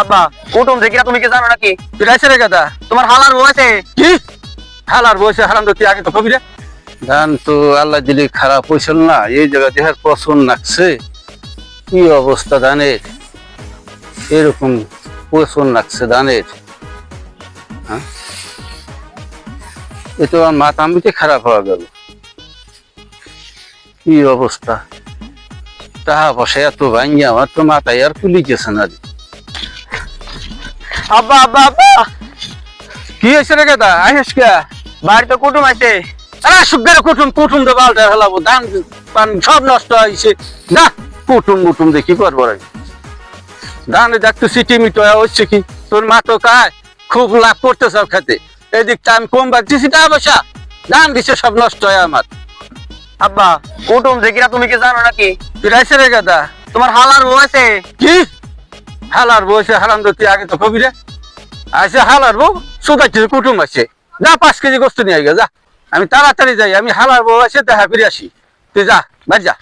আব্বা কুটুম দেখি তুমি কি জানো নাকি? তুই রে গাদা তোমার হালার বউ আছে। কি? হালার হারাম আগে তো কবি রে? ধান তো আল্লাহ দিলি খারাপ হয়েছিল না এই জায়গা দেহার পছন্দ লাগছে। কি অবস্থা ধানের? এরকম পছন্দ লাগছে ধানের। হ্যাঁ? এ তো আমার মাথা আমিতে খারাপ হয়ে গেল। কি অবস্থা? টাকা পয়সা এত ভাঙ্গি আমার তো মাথায় আর তুলি গেছে না। আব্বা আব্বা আব্বা। কি হয়েছে রে গাদা আহিস কে? বাড়িতে কুটুম আছে। আরে সুগের কুটুম কুটুম তো বালটা হেলাবো ধান পান সব নষ্ট হয়েছে না কুটুম মুটুম দিয়ে কি করব রে? ধানে দেখতো সিটি মিটো হচ্ছে কি? তোর মা তো খায় খুব লাভ করতে সব খেতে। এদিকটা আমি কম বাড়তেছি টাকা পয়সা ধান দিছে সব নষ্ট হয় আমার। আব্বা কুটুম দেখি তুমি কি জানো নাকি? তুই রাইছে রে গাদা তোমার হালার বউ আছে। কি? হালার বসে হারাম তো তুই আগে তো কবি রে। আছে হালার বউ সুগাইছে কুটুম আছে। যা, পাঁচ কেজি গোস্ত নিয়ে গে যা। আমি তাড়াতাড়ি যাই, আমি হালার বউ আছে দেখা ফিরে আসি। তুই যা, বাড়ি যা।